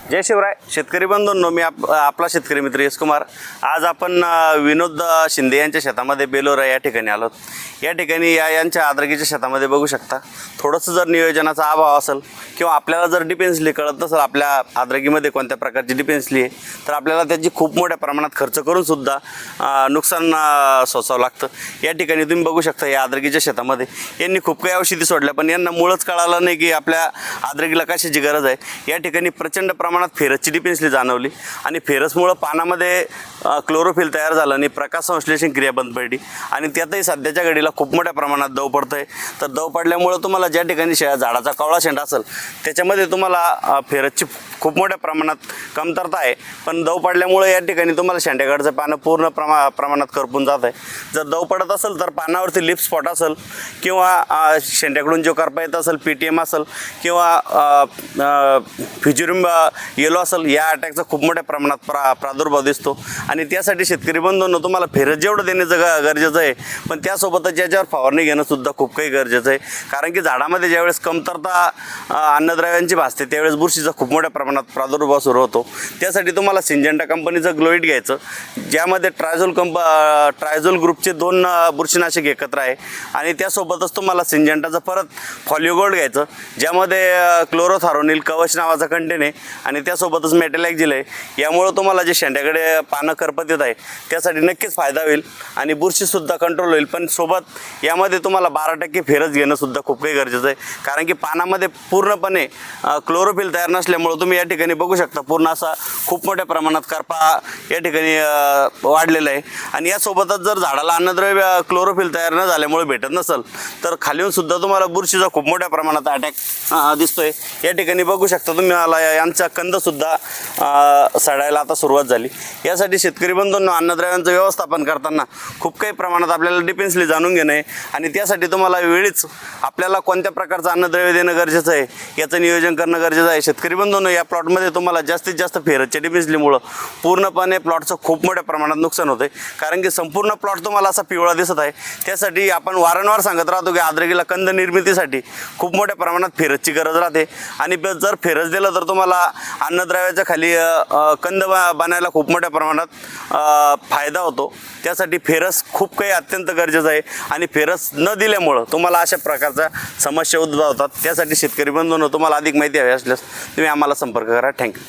जय शिवराय. शेतकरी बंधूंनो मी आप आपला शेतकरी मित्र यश कुमार. आज आपण विनोद शिंदे यांच्या शेतामध्ये बेलोरा या ठिकाणी आलो. या ठिकाणी या यांच्या आद्रकीच्या शेतामध्ये बघू शकता. थोडंसं जर नियोजनाचा अभाव असेल किंवा आपल्याला जर डिपेन्सली कळत नसेल आपल्या आद्रकीमध्ये कोणत्या प्रकारची डिपेन्सली आहे तर आपल्याला त्याची खूप मोठ्या प्रमाणात खर्च करून सुद्धा नुकसान सोसावं लागतं. या ठिकाणी तुम्ही बघू शकता या आद्रकीच्या शेतामध्ये. यांनी खूप काही औषधी सोडल्या पण यांना मुळच कळालं नाही की आपल्या आद्रकीला कशाची गरज आहे. या ठिकाणी प्रचंड प्रमाणात फेरसची डिपेन्सली जाणवली. आणि फेरसमुळं पानामध्ये क्लोरोफिल तयार झालं आणि प्रकाश संश्लेषण क्रिया बंद पडली. आणि त्यातही सध्याच्या घडीला खूप मोठ्या प्रमाणात दव पडतं आहे तर दव पडल्यामुळं तुम्हाला ज्या ठिकाणी शे झाडाचा कवळा शेंडा असेल त्याच्यामध्ये तुम्हाला फेरसची खूप मोठ्या प्रमाणात कमतरता आहे. पण दव पडल्यामुळे या ठिकाणी तुम्हाला शेंड्याकडचं पानं पूर्ण प्रमा प्रमाणात करपून जात आहे. जर दव पडत असेल तर पानावरती लिप स्पॉट असेल किंवा शेंड्याकडून जो करपा येत असेल पी टी एम असेल किंवा फिज्युरिम येलो असेल या अटॅकचा खूप मोठ्या प्रमाणात प्रा प्रादुर्भाव दिसतो. आणि त्यासाठी शेतकरी बंधूंनो तुम्हाला फेरत जेवढं देण्याचं ग गरजेचं आहे पण त्यासोबतच याच्यावर फवारणी घेणं सुद्धा खूप काही गरजेचं आहे. कारण की झाडामध्ये ज्यावेळेस कमतरता अन्नद्रव्यांची भासते त्यावेळेस बुरशीचा खूप मोठ्या प्रमाणात प्रादुर्भाव सुरू होतो. त्यासाठी तुम्हाला सिंजेंटा कंपनीचं ग्लोईट घ्यायचं ज्यामध्ये ट्रायझोल कंप ट्रायझोल ग्रुपचे दोन बुरशीनाशक एकत्र आहे. आणि त्यासोबतच तुम्हाला सिंजेंटाचं परत फॉलिओ गोल्ड घ्यायचं ज्यामध्ये क्लोरोथारोनिल कवच नावाचा कंटेन आहे. आणि त्यासोबतच मेटेलॅक्झिल आहे. यामुळं तुम्हाला जे शेंड्याकडे पानं करपत येत आहे त्यासाठी नक्कीच फायदा होईल आणि बुरशीसुद्धा कंट्रोल होईल. पण सोबत यामध्ये तुम्हाला बारा टक्के फेरच घेणंसुद्धा खूप काही गरजेचं आहे. कारण की पानामध्ये पूर्णपणे क्लोरोफिल तयार नसल्यामुळं तुम्ही या ठिकाणी बघू शकता पूर्ण असा खूप मोठ्या प्रमाणात करपा या ठिकाणी वाढलेला आहे. आणि यासोबतच जर झाडाला अन्नद्रव्य क्लोरोफिल तयार न झाल्यामुळे भेटत नसेल तर खालीहूनसुद्धा तुम्हाला बुरशीचा खूप मोठ्या प्रमाणात अटॅक दिसतोय. या ठिकाणी बघू शकता तुम्ही मला यांचा कंदसुद्धा सडायला आता सुरुवात झाली. यासाठी शेतकरी बंधूंना अन्नद्रव्यांचं व्यवस्थापन करताना खूप काही प्रमाणात आपल्याला डिपेन्सली जाणून घेणं आहे. आणि त्यासाठी तुम्हाला वेळीच आपल्याला कोणत्या प्रकारचं अन्नद्रव्य देणं गरजेचं आहे याचं नियोजन करणं गरजेचं आहे. शेतकरी बंधूंनो या प्लॉटमध्ये तुम्हाला जास्तीत जास्त फेरतच्या डिपेन्सलीमुळं पूर्णपणे प्लॉटचं खूप मोठ्या प्रमाणात नुकसान होतं आहे कारण की संपूर्ण प्लॉट तुम्हाला असा पिवळा दिसत आहे. त्यासाठी आपण वारंवार सांगत राहतो की आद्रगीला कंद निर्मितीसाठी खूप मोठ्या प्रमाणात फेरसची गरज राहते. आणि जर फेरस दिलं तर तुम्हाला अन्नद्रव्याच्या खाली कंद ब- बनायला खूप मोठ्या प्रमाणात फायदा होतो. त्यासाठी फेरस खूप काही अत्यंत गरजेचं आहे. आणि फेरस न दिल्यामुळं तुम्हाला अशा प्रकारच्या समस्या उद्भवतात. त्यासाठी शेतकरी बंधून तुम्हाला अधिक माहिती हवी असल्यास तुम्ही आम्हाला संपर्क करा. थँक्यू